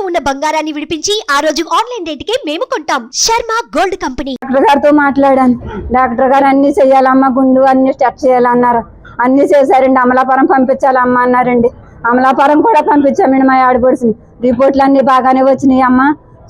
ఇంట్లో ఉన్న బంగారాన్ని విడిపించి ఆ రోజు ఆన్లైన్ రేటుకే మేము కొంటాం. Sharma gold company. డాక్టర్ గారితో మాట్లాడాను. డాక్టర్ గారు అన్ని చెయ్యాలమ్మా గుండు అన్ని స్టెప్ చేయాలన్నారు. అన్ని చేశారండి. అమలాపురం పంపించాలమ్మా అన్నారండి. అమలాపురం కూడా పంపించామండి మా ఆడపడుచుని రిపోర్ట్లు అన్ని బాగానే వచ్చినాయి అమ్మ.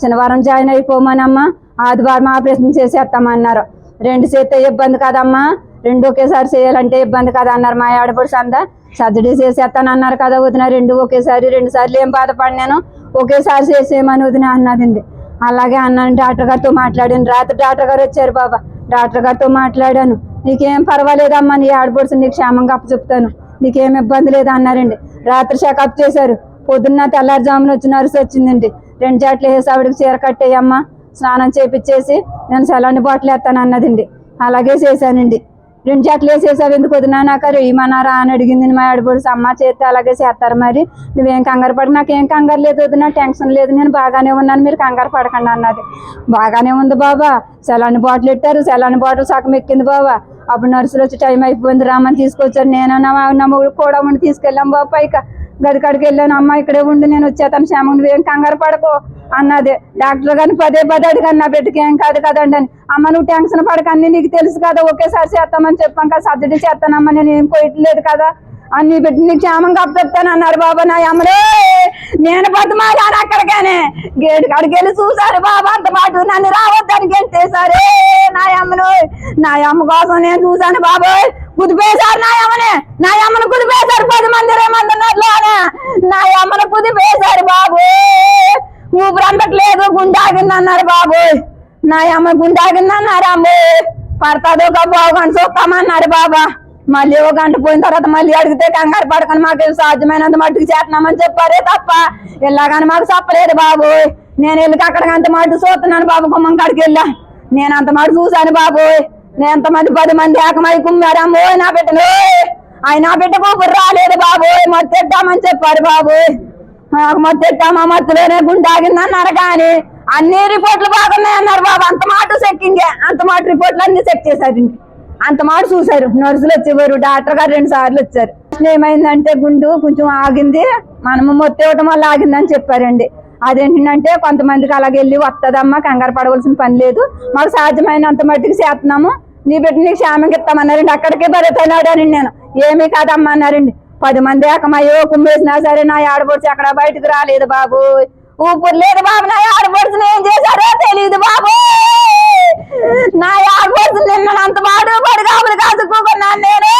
శనివారం జాయిన్ అయిపోమానమ్మా. ఆదివారం ఆపరేషన్ చేసేస్తామన్నారు. రెండు చేస్తే ఇబ్బంది కదమ్మా. రెండు ఒకేసారి చేయాలంటే ఇబ్బంది కదా అన్నారు మా ఆడపడుచు అందా సర్జరీ చేసేస్తాను అన్నారు కదా వదిన. రెండు ఒకేసారి రెండు సార్లు ఏం బాధపడినాను ఒకేసారి చేసేయమని వదిన అన్నదండి. అలాగే అన్నాను డాక్టర్ గారితో మాట్లాడాను. రాత్రి డాక్టర్ గారు వచ్చారు బాబా. డాక్టర్ గారితో మాట్లాడాను. నీకేం పర్వాలేదమ్మా నీ ఆడపడుచు నీకు క్షేమంగా అప్పు చెప్తాను నీకేం ఇబ్బంది లేదు అన్నారండి. రాత్రి చెకప్ చేశారు. పొద్దున్న తెల్లారుజామున వచ్చి నర్సు వచ్చిందండి. రెండు జాట్లు వేసి ఆవిడకి చీర కట్టేయమ్మా. స్నానం చేపించేసి నేను సెలాన్ని బాటిల్ వేస్తాను అన్నదండి. అలాగే చేశానండి. రెండు జట్లు వేసేసావు ఎందుకు వదినా? నాకు రేయమన్నారా అని అడిగింది. మా ఆడపడుచు అమ్మ చేస్తే అలాగే చేస్తారు మరి. నువ్వేం కంగారు పడి నాకేం కంగారు లేదు వదినా. టెన్షన్ లేదు. నేను బాగానే ఉన్నాను. మీరు కంగారు పడకండి అన్నది. బాగానే ఉంది బాబా. సెలాన్ని బాటిల్ పెట్టారు సెలాన్ని బాటిల్ సగం ఎక్కింది బాబా. అప్పుడు నర్సులు వచ్చి టైం అయిపోయింది. రామని తీసుకొచ్చారు. నేను నా మొగుడు కూడా ఉండి తీసుకెళ్ళాం బాబు పైకి. గది కాడికి వెళ్ళాను. అమ్మ ఇక్కడే ఉండి నేను వచ్చేతాను క్షేమం నువ్వేం కంగారు పడకో అన్నది. డాక్టర్ గారిని పదే పదే అడిగాను నా బిడ్డకి ఏం కాదు కదండి అని. అమ్మ నువ్వు టెన్షన్ పడక అన్ని నీకు తెలుసు కదా ఒకేసారి చేస్తామని చెప్పాం కదా సర్జరీ చేస్తానమ్మా నేను ఏం పోయట్లేదు కదా. అన్ని బిడ్డ నీకు క్షేమంగా అప్పచెప్తాను అన్నారు బాబా నా అమ్మలే నేను బతుమాలాను అక్కడికేనే. గేటు కాడికి వెళ్ళి చూసారు బాబా అంత పాటు నన్ను రావద్దని గెంటేశారే నా అమ్మను నా అమ్మ కోసం నేను చూశాను బాబోయ్. కుదిపేశారు నా అమ్మనే. నా అమ్మను కుదిపేశారు పది మంది రేమంటున్నారు నా అమ్మను కుదిపేశారు బాబు ఊపిరి గుండాగిందన్నారు గుండాగింది బాబు. నా అమ్మ గుండాగింది అన్నారు పడతాదో బాగుని చూస్తామన్నారు బాబా. మళ్ళీ ఒక గంట పోయిన తర్వాత మళ్ళీ అడిగితే కంగారు పడకని. మాకు సాధ్యమైనంత మట్టుకు చేస్తున్నామని చెప్పారే తప్ప ఇలాగని మాకు చెప్పలేదు బాబు. నేను వెళ్ళి అక్కడికి అంత చూస్తున్నాను బాబు గుమ్మం కాడికి వెళ్ళా. నేను అంత మటు చూశాను బాబు. నేను ఎంతమంది పది మంది ఏకమై కుమ్మారమ్మో నా బిడ్డను. ఆయన బిడ్డ కూపురు రాలేదు బాబు. మొత్తం చెప్పారు బాబు. మొత్తం మొత్తెట్టామా మత్తులోనే గుండాగిందన్నారు కానీ అన్ని రిపోర్ట్లు బాగున్నాయి అన్నారు బాబు. అంత మాట చెక్కింగే అంత మాట రిపోర్ట్లు అన్ని చెక్ చేశారండి అంత మాట చూశారు. నర్సులు వచ్చేవారు. డాక్టర్ గారు రెండు సార్లు వచ్చారు. ఏమైందంటే గుండు కొంచెం ఆగింది. మనము మొత్తం ఇవ్వటం వల్ల ఆగిందని చెప్పారండి. అదేంటంటే కొంతమందికి అలాగే వెళ్ళి వస్తుందమ్మా కంగారు పడవలసిన పని లేదు. మాకు సాధ్యమైనంత మట్టుకు చేస్తున్నాము. నీ బిడ్డ నీకు క్షేమంగా ఇస్తామన్నారండి. అక్కడికే బరుతున్నాడని నేను. ఏమీ కాదమ్మా అన్నారండి. పది మంది ఏకమయ్యో కుమ్మేసినా సరే నా ఆడపడుచు అక్కడ బయటకు రాలేదు బాబు ఊపిరి లేదు బాబు నా ఆడపడుచుని ఏం చేశారో తెలియదు బాబు నా ఆడపడుచు నిన్న అంత పాడు పడి కాపులు కాదుకోకున్నాను నేను